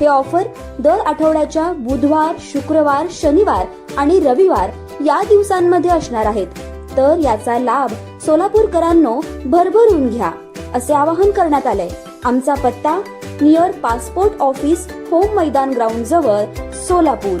हे ऑफर दर आठवड्याच्या बुधवार शुक्रवार शनिवार आणि रविवार या दिवसांमध्ये असणार आहेत. तर याचा लाभ सोलापूरकरांनो भरभरून घ्या असे आवाहन करण्यात आले आमचा पत्ता near passport office Home Maidan ground जवळ सोलापूर.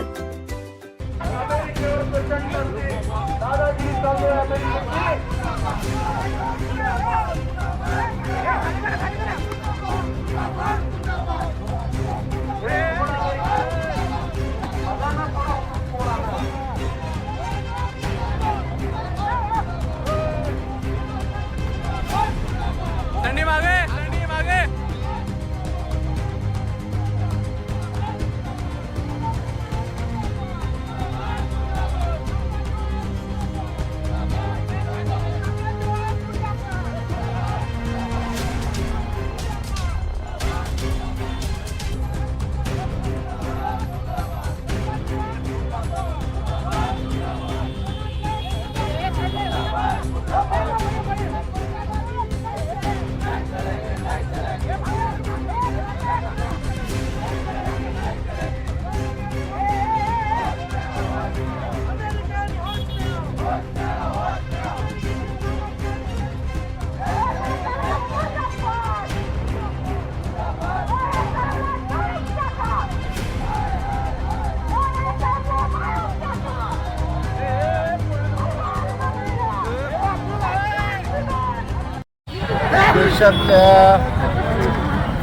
देशातल्या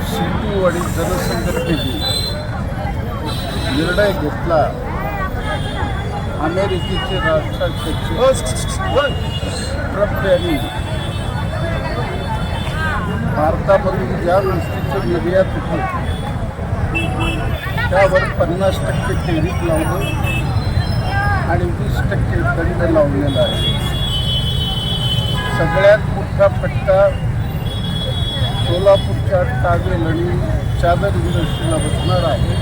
सिंधू आणि जनसंघटनेने निर्णय घेतला. अमेरिकेचे राष्ट्राध्यक्ष ट्रम्प यांनी भारतामधून ज्या गोष्टीचं निर्यात होतं त्यावर पन्नास टक्के टेरिफ लावलं आणि वीस टक्के दंड लावलेला आहे. सगळ्यात मोठा फटका सोलापूरच्या टागेल आणि चादर इंडस्ट्रीला बसणार आहे.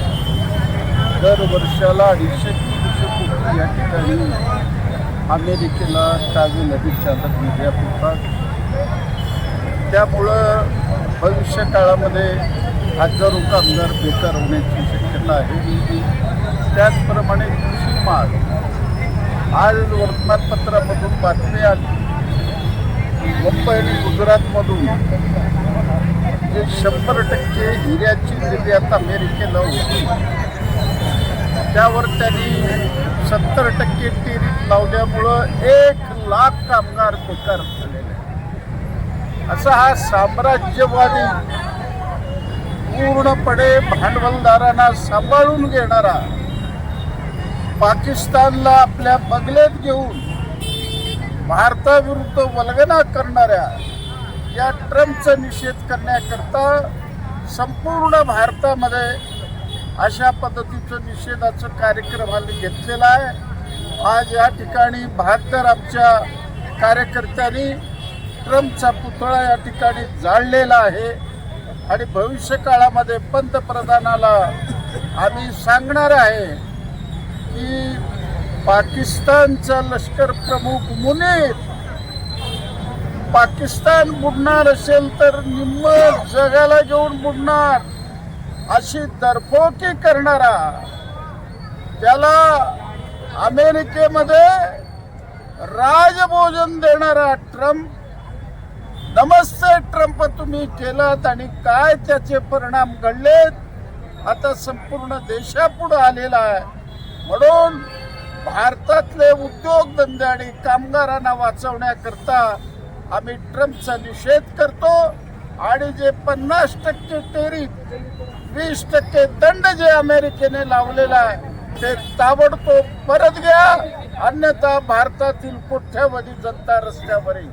दर वर्षाला अडीचशे तीनशे कोटी या ठिकाणी अमेरिकेला टागेल आणि चादर निर्यात होतात त्यामुळं भविष्य काळामध्ये हजारो कामगार बेकार होण्याची शक्यता आहे. त्याचप्रमाणे कृषी माल. आज वर्तमानपत्रामधून बातमी आली. मुंबई आणि गुजरातमधून जे शंभर टक्के हिऱ्याची निर्यात अमेरिकेला होती त्यावर त्यांनी सत्तर टक्के टेरिफ लावल्यामुळं एक लाख कामगार बेकार झालेले असा हा साम्राज्यवादी पूर्णपणे भांडवलदारांना सांभाळून घेणारा पाकिस्तानला आपल्या बगलेत घेऊन भारताविरुद्ध वल्गना करणाऱ्या या ट्रम्पचा निषेध करण्याकरता संपूर्ण भारतामध्ये अशा पद्धतीचं निषेधाचं कार्यक्रम आम्ही घेतलेला आहे. आज या ठिकाणी बहात्तर आमच्या कार्यकर्त्यांनी ट्रम्पचा पुतळा या ठिकाणी जाळलेला आहे आणि भविष्य काळामध्ये पंतप्रधानाला आम्ही सांगणार आहे की पाकिस्तानचा लष्कर प्रमुख मुनीर. पाकिस्तान बुडणार असेल तर निम्म जगाला घेऊन बुडणार. अशी दरफोकी करणारा. त्याला अमेरिकेमध्ये राजभोजन देणारा ट्रम्प. नमस्ते ट्रम्प तुम्ही केलात आणि काय त्याचे परिणाम घडलेत? आता संपूर्ण देशापुढे आलेला आहे. म्हणून भारतातले उद्योगधंदे आणि कामगारांना वाचवण्याकरता आम्ही ट्रम्पचा निषेध करतो आणि जे पन्नास टक्के टेरिफ वीस टक्के दंड जे अमेरिकेने लावलेला आहे ते ताबडतोब परत घ्या. अन्यथा भारतातील कोट्यावधी जनता रस्त्यावर येईल